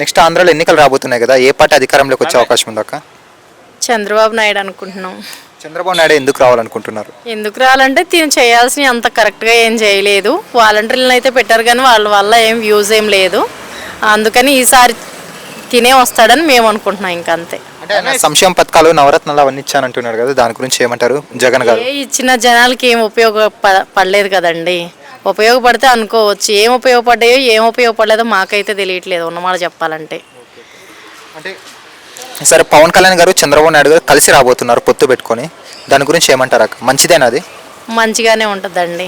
Next ఆంధ్రాలో ఎన్నికలు రాబోతున్నాయి కదా ఏ పార్టీ అధికారంలోకి వచ్చే అవకాశం ఉందక్క? చంద్రబాబు నాయుడు అనుకుంటున్నాం. చంద్రబాబు నాయుడు ఎందుకు రావాలనుకుంటున్నారు? ఎందుకు రావాలంటే తిని చేయాల్సిన అంత కరెక్ట్గా ఏం చేయలేదు. వాలంటీర్లను అయితే పెట్టారు కానీ వాళ్ళ వల్ల ఏం యూజ్ ఏం లేదు. అందుకని ఈసారి తినే వస్తాడని మేము అనుకుంటున్నాం అంటే ఆయన సంక్షేమ పథకాలు నవరత్నాలు అవన్నీ ఇచ్చానంటున్నారు కదా దాని గురించి ఏమంటారు జగన్ గారు? ఏ ఇచ్చిన జనాలకి ఏం ఉపయోగపడ పడలేదు కదండి. ఉపయోగపడితే అనుకోవచ్చు. ఏం ఉపయోగపడ్డాయో ఏం ఉపయోగపడలేదో మాకైతే తెలియట్లేదు ఉన్నమాట చెప్పాలంటే. అంటే సరే పవన్ కళ్యాణ్ గారు చంద్రబాబు నాయుడు గారు కలిసి రాబోతున్నారు పొత్తు పెట్టుకొని. దాని గురించి ఏమంటారు అక్క? మంచిదేనా అది? మంచిగానే ఉంటుందండి.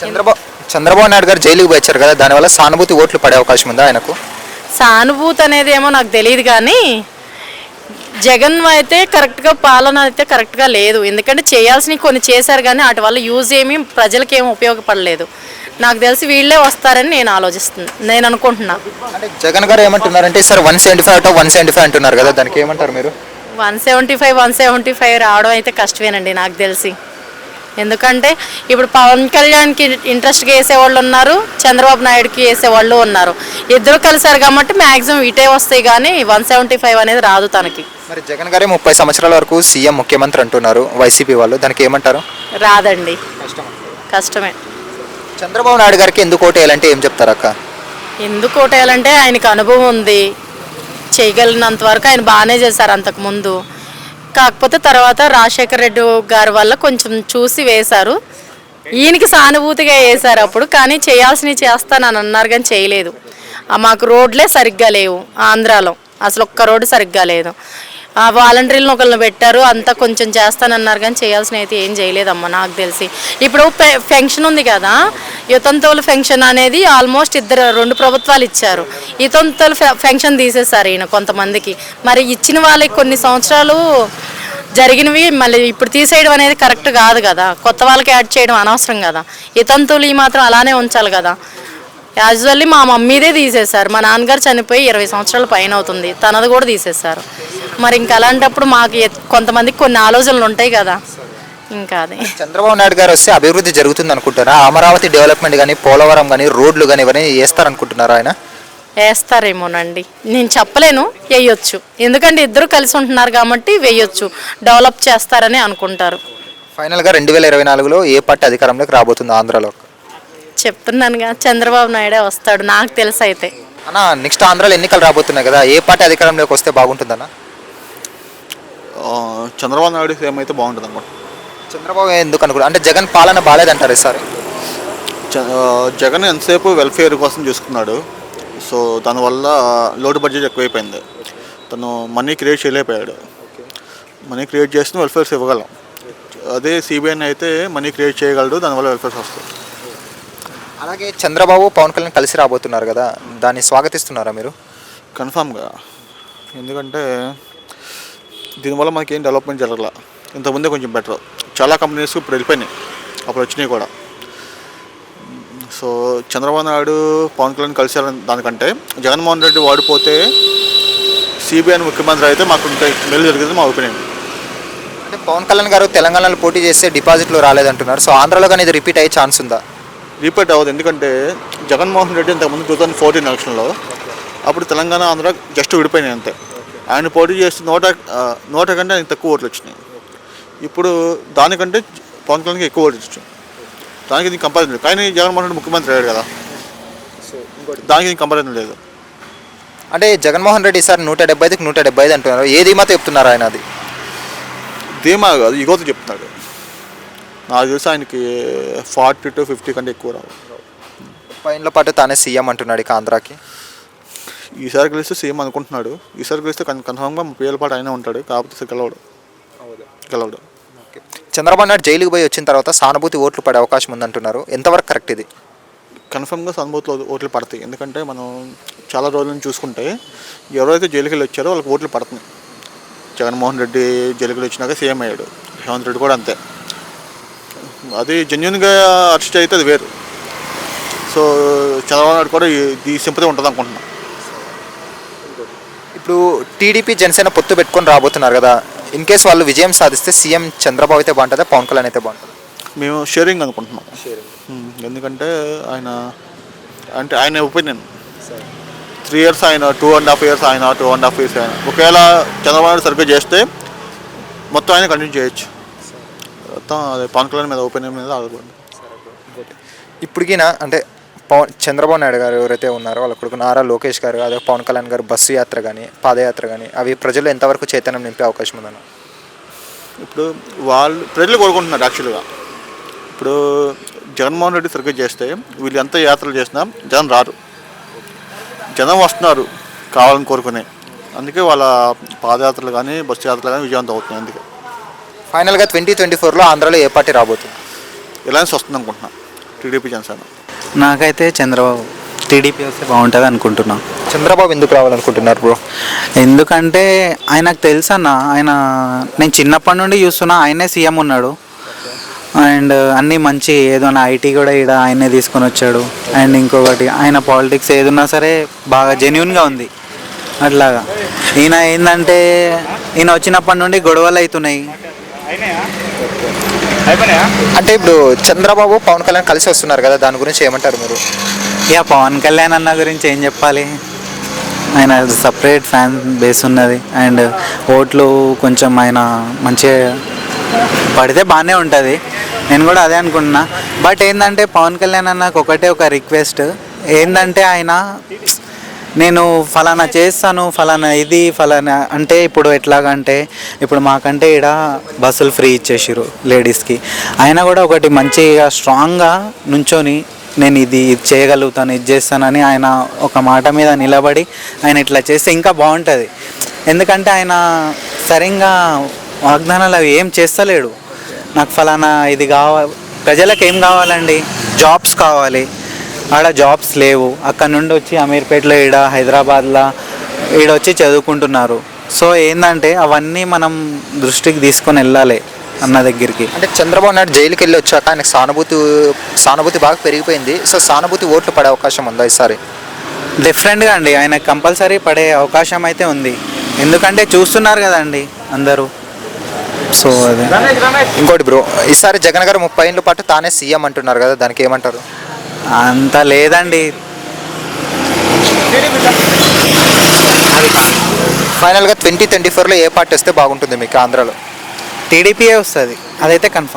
చంద్రబాబు చంద్రబాబు నాయుడు గారు జైలుకి వచ్చారు కదా దానివల్ల సానుభూతి ఓట్లు పడే అవకాశం ఉందా ఆయనకు? సానుభూతి అనేది ఏమో నాకు తెలియదు కానీ జగన్ అయితే కరెక్ట్గా పాలన అయితే కరెక్ట్గా లేదు. ఎందుకంటే చేయాల్సినవి కొన్ని చేశారు కానీ వాటి వల్ల యూజ్ ఏమీ ప్రజలకి ఏమి ఉపయోగపడలేదు. నాకు తెలిసి వీళ్ళే వస్తారని నేను ఆలోచిస్తున్నాను నేను అనుకుంటున్నా. జగన్ గారు ఏమంటున్నారంటే సార్ వన్ సెవెంటీ ఫైవ్ అటో వన్ సెవెంటీ ఫైవ్ అంటున్నారు కదా దానికి ఏమంటారు మీరు? One seventy five one seventy five రావడం అయితే కష్టమేనండి నాకు తెలిసి. ఎందుకంటే ఇప్పుడు పవన్ కళ్యాణ్కి ఇంట్రెస్ట్గా వేసేవాళ్ళు ఉన్నారు చంద్రబాబు నాయుడుకి వేసేవాళ్ళు ఉన్నారు. ఇద్దరు కలిసారు కాబట్టి మ్యాక్సిమం ఇటే వస్తాయి కానీ వన్ సెవెంటీ ఫైవ్ అనేది రాదు తనకి. మరి జగన్ గారే ముప్పై సంవత్సరాల వరకు సీఎం ముఖ్యమంత్రి అంటున్నారు. వైసీపీ వాళ్ళు దానికి ఏమంటారు? రాదండి. కష్టమే? చంద్రబాబు నాయుడు గారికి ఎందుకు ఓటు వేయాలంటే ఏం చెప్తారు అక్క? ఎందుకు ఓటేయాలంటే ఆయనకు అనుభవం ఉంది. చేయగలిగినంత వరకు ఆయన బాగానే చేశారు అంతకుముందు కాకపోతే తర్వాత రాజశేఖర రెడ్డి గారి వల్ల కొంచెం చూసి వేశారు. ఈయనకి సానుభూతిగా వేశారు అప్పుడు కానీ చేయాల్సినవి చేస్తానని అన్నారు కానీ చేయలేదు. మాకు రోడ్లే సరిగ్గా లేవు ఆంధ్రాలో. అసలు ఒక్క రోడ్డు సరిగ్గా లేదు. వాలంటీర్లను ఒకళ్ళని పెట్టారు అంతా కొంచెం చేస్తానన్నారు కానీ చేయాల్సిన అయితే ఏం చేయలేదమ్మా నాకు తెలిసి. ఇప్పుడు పె- పెన్షన్ ఉంది కదా యుతంతువుల పెన్షన్ అనేది ఆల్మోస్ట్ ఇద్దరు రెండు ప్రభుత్వాలు ఇచ్చారు. యుతంతువుల పెన్షన్ తీసేశారు ఈయన కొంతమందికి. మరి ఇచ్చిన వాళ్ళకి కొన్ని సంవత్సరాలు జరిగినవి మళ్ళీ ఇప్పుడు తీసేయడం అనేది కరెక్ట్ కాదు కదా. కొత్త వాళ్ళకి యాడ్ చేయడం అనవసరం కదా. ఇతంతువులు ఈ మాత్రం అలానే ఉంచాలి కదా. యాజువల్లీ మా మమ్మీదే తీసేశారు. మా నాన్నగారు చనిపోయి ఇరవై సంవత్సరాల పైన అవుతుంది. తనది కూడా తీసేశారు. మరి ఇంకా అలాంటప్పుడు మాకు కొంతమందికి కొన్ని ఆలోచనలు ఉంటాయి కదా. ఇంకా అది. చంద్రబాబు నాయుడు గారు వస్తే అభివృద్ధి జరుగుతుంది అనుకుంటారా అమరావతి డెవలప్మెంట్ కానీ పోలవరం కానీ రోడ్లు కానీ ఇవన్నీ చేస్తారనుకుంటున్నారా ఆయన? వేస్తారేమోనండి. నేను చెప్పలేను. వేయొచ్చు. ఎందుకంటే ఇద్దరు కలిసి ఉంటున్నారు కాబట్టి వేయొచ్చు. డెవలప్ చేస్తారని అనుకుంటారు. ఫైనల్గా రెండు వేల ఇరవై నాలుగులో ఏ పార్టీ అధికారంలోకి రాబోతుంది ఆంధ్రాలో చెప్తున్నానుగా చంద్రబాబు నాయుడే వస్తాడు నాకు తెలుసు అయితే. అన్న నెక్స్ట్ ఆంధ్రాలో ఎన్నికలు రాబోతున్నాయి కదా ఏ పార్టీ అధికారంలోకి వస్తే బాగుంటుందన్న? చంద్రబాబు నాయుడు సీఎం అయితే బాగుంటుంది అనమాట చంద్రబాబు ఎందుకు అనుకుంటా అంటే జగన్ పాలన బాగాలేదంటారు సార్ జగన్ ఎంతసేపు వెల్ఫేర్ కోసం చూసుకున్నాడు. సో దానివల్ల లోటు బడ్జెట్ ఎక్కువైపోయింది. తను మనీ క్రియేట్ చేయలేకపోయాడు. మనీ క్రియేట్ చేసిన వెల్ఫేర్స్ ఇవ్వగలం. అదే సిబిఐని అయితే మనీ క్రియేట్ చేయగలడు దానివల్ల వెల్ఫేర్స్ వస్తాయి. అలాగే చంద్రబాబు పవన్ కళ్యాణ్ కలిసి రాబోతున్నారు కదా దాన్ని స్వాగతిస్తున్నారా మీరు? కన్ఫామ్గా. ఎందుకంటే దీనివల్ల మనకి ఏం డెవలప్మెంట్ జరగల. ఇంతకుముందే కొంచెం బెటర్. చాలా కంపెనీస్ ఇప్పుడు వెళ్ళిపోయినాయి. అప్పుడు వచ్చినాయి కూడా. సో చంద్రబాబు నాయుడు పవన్ కళ్యాణ్ కలిసారని దానికంటే జగన్మోహన్ రెడ్డి వాడిపోతే సిబిఐ ముఖ్యమంత్రి అయితే మాకు ఇంకా మేలు జరిగింది మా ఒపీనియన్. అంటే పవన్ కళ్యాణ్ గారు తెలంగాణలో పోటీ చేస్తే డిపాజిట్లు రాలేదంటున్నారు. సో ఆంధ్రాలో కానీ ఇది రిపీట్ అయ్యే ఛాన్స్ ఉందా? రీపీట్ అవ్వదు. ఎందుకంటే జగన్మోహన్ రెడ్డి ఇంతకుముందు టూ థౌజండ్ ఫోర్టీన్ ఎలక్షన్లో అప్పుడు తెలంగాణ ఆంధ్ర జస్ట్ విడిపోయినాయి అంతే. ఆయన పోటీ చేసి నూట నూట కంటే ఆయన తక్కువ ఓట్లు వచ్చినాయి. ఇప్పుడు దానికంటే పవన్ కళ్యాణ్కి ఎక్కువ ఓట్లు వచ్చాయి దానికి దీనికి కంపారిజన్ లేదు. కానీ జగన్మోహన్ రెడ్డి ముఖ్యమంత్రి అయ్యాడు కదా. దానికి దీనికి కంపారిజన్ లేదు. అంటే జగన్మోహన్ రెడ్డి సార్ నూట డెబ్బై ఐదుకి నూట డెబ్బై ఐదు అంటున్నారు. ఏది మాత్రం చెప్తున్నారు ఆయన అది? ధీమా కాదు ఇగోతో చెప్తున్నాడు. నాకు తెలిసి ఆయనకి ఫార్టీ టు ఫిఫ్టీ కంటే ఎక్కువ రావు. పైన పాటు తానే సీఎం అంటున్నాడు ఇక ఆంధ్రాకి. ఈసారి గెలిస్తే సీఎం అనుకుంటున్నాడు. ఈసారి గెలిస్తే కన్ కన్ఫామ్గా ముప్పై ఏళ్ళ పాటు ఆయన ఉంటాడు. కాకపోతే గెలవడు. గెలవడు. చంద్రబాబు నాయుడు జైలుకి పోయి వచ్చిన తర్వాత సానుభూతి ఓట్లు పడే అవకాశం ఉందంటున్నారు. ఎంతవరకు కరెక్ట్ ఇది? కన్ఫర్మ్గా అనుభూతిలో ఓట్లు పడతాయి. ఎందుకంటే మనం చాలా రోజుల నుంచి చూసుకుంటే ఎవరైతే జైలుకి వెళ్ళి వచ్చారో వాళ్ళకి ఓట్లు పడుతున్నాయి. జగన్మోహన్ రెడ్డి జైలుకి వచ్చినాక సీఎం అయ్యాడు. రేవంత్ రెడ్డి కూడా అంతే. అది జెన్యున్గా అరెస్ట్ అయితే అది వేరు. సో చంద్రబాబు నాయుడు కూడా ఈ- సింపతి ఉంటుంది అనుకుంటున్నాను ఇప్పుడు టీడీపీ జనసేన పొత్తు పెట్టుకొని రాబోతున్నారు కదా ఇన్ కేస్ వాళ్ళు విజయం సాధిస్తే సీఎం చంద్రబాబు అయితే బాగుంటుందా పవన్ కళ్యాణ్ అయితే బాగుంటుంది? మేము షేరింగ్ అనుకుంటున్నాం. ఉమ్, ఎందుకంటే ఆయన అంటే ఆయన ఒపీనియన్ త్రీ ఇయర్స్ ఆయన టూ అండ్ హాఫ్ ఇయర్స్ ఆయన టూ అండ్ హాఫ్ ఇయర్స్ ఆయన. ఒకవేళ చంద్రబాబు నాయుడు సరిగ్గా చేస్తే మొత్తం ఆయన కంటిన్యూ చేయొచ్చు. మొత్తం అదే పవన్ కళ్యాణ్ మీద ఒపీనియన్ మీద ఆధారపడి ఇప్పటికినా అంటే పవన్ చంద్రబాబు నాయుడు గారు ఎవరైతే ఉన్నారో వాళ్ళ కొడుకు నారా లోకేష్ గారు అదే పవన్ కళ్యాణ్ గారు బస్సు యాత్ర కానీ పాదయాత్ర కానీ అవి ప్రజలు ఎంతవరకు చైతన్యం నింపే అవకాశం ఉందన్న? ఇప్పుడు వాళ్ళు ప్రజలు కోరుకుంటున్నారు యాక్చువల్గా. ఇప్పుడు జగన్మోహన్ రెడ్డి సరిగ్గా చేస్తే వీళ్ళు ఎంత యాత్రలు చేసినా జనం రారు. జనం వస్తున్నారు కావాలని కోరుకునే. అందుకే వాళ్ళ పాదయాత్రలు కానీ బస్సు యాత్రలు కానీ విజయవంతం అవుతున్నాయి అందుకే. ఫైనల్గా ట్వంటీ ట్వంటీ ఫోర్లో ఆంధ్రాలో ఏ పార్టీ రాబోతుంది? రిలయన్స్ వస్తుంది అనుకుంటున్నా టీడీపీ జనసేన. నాకైతే చంద్రబాబు టీడీపీ వస్తే బాగుంటుంది అనుకుంటున్నా. చంద్రబాబు ఎందుకు రావాలనుకుంటున్నారు బ్రో? ఎందుకంటే ఆయనకు తెలుసు అన్న ఆయన నేను చిన్నప్పటి నుండి చూస్తున్నా ఆయనే సీఎం ఉన్నాడు. అండ్ అన్నీ మంచి ఏదైనా ఐటీ కూడా ఇక్కడ ఆయనే తీసుకొని వచ్చాడు. అండ్ ఇంకొకటి ఆయన పాలిటిక్స్ ఏదున్నా సరే బాగా జెన్యున్గా ఉంది. అట్లాగా. ఈయన ఏంటంటే ఈయన వచ్చినప్పటి నుండి గొడవలు అవుతున్నాయి. అంటే ఇప్పుడు చంద్రబాబు పవన్ కళ్యాణ్ కలిసి వస్తున్నారు కదా దాని గురించి ఏమంటారు మీరు? ఇక పవన్ కళ్యాణ్ అన్న గురించి ఏం చెప్పాలి? ఆయన సపరేట్ ఫ్యాన్ బేస్ ఉన్నది. అండ్ ఓట్లు కొంచెం ఆయన మంచిగా పడితే బాగానే ఉంటుంది. నేను కూడా అదే అనుకుంటున్నా. బట్ ఏంటంటే పవన్ కళ్యాణ్ అన్నకు ఒకటే ఒక రిక్వెస్ట్ ఏంటంటే ఆయన నేను ఫలానా చేస్తాను ఫలానా ఇది ఫలానా అంటే ఇప్పుడు ఎట్లాగంటే ఇప్పుడు మాకంటే ఇక్కడ బస్సులు ఫ్రీ ఇచ్చేసారు లేడీస్కి. ఆయన కూడా ఒకటి మంచిగా స్ట్రాంగ్గా నుంచొని నేను ఇది ఇది చేయగలుగుతాను ఇది చేస్తానని ఆయన ఒక మాట మీద నిలబడి ఆయన ఇట్లా చేస్తే ఇంకా బాగుంటుంది. ఎందుకంటే ఆయన సరిగ్గా వాగ్దానాలు అవి ఏం చేస్తలేడు. నాకు ఫలానా ఇది కావాలి ప్రజలకు ఏం కావాలండి? జాబ్స్ కావాలి. ఆడ జాబ్స్ లేవు. అక్కడ నుండి వచ్చి అమీర్పేటలో ఈడ హైదరాబాద్లో ఈడ వచ్చి చదువుకుంటున్నారు. సో ఏంటంటే అవన్నీ మనం దృష్టికి తీసుకొని వెళ్ళాలి అన్న దగ్గరికి. అంటే చంద్రబాబు నాయుడు జైలుకి వెళ్ళి వచ్చాక ఆయనకు సానుభూతి సానుభూతి బాగా పెరిగిపోయింది. సో సానుభూతి ఓట్లు పడే అవకాశం ఉందా ఈసారి? డిఫరెంట్గా అండి. ఆయన కంపల్సరీ పడే అవకాశం అయితే ఉంది. ఎందుకంటే చూస్తున్నారు కదండి అందరూ. సో అదే. ఇంకోటి బ్రో ఈసారి జగన్ గారు ముప్పై ఏళ్ళ పాటు తానే సీఎం అంటున్నారు కదా దానికి ఏమంటారు? అంత లేదండి. ఫైనల్గా ట్వంటీ ట్వంటీ ఫోర్లో ఏ పార్టీ వస్తే బాగుంటుంది మీకు ఆంధ్రాలో? టీడీపీయే వస్తుంది. అదైతే కన్ఫర్మ్.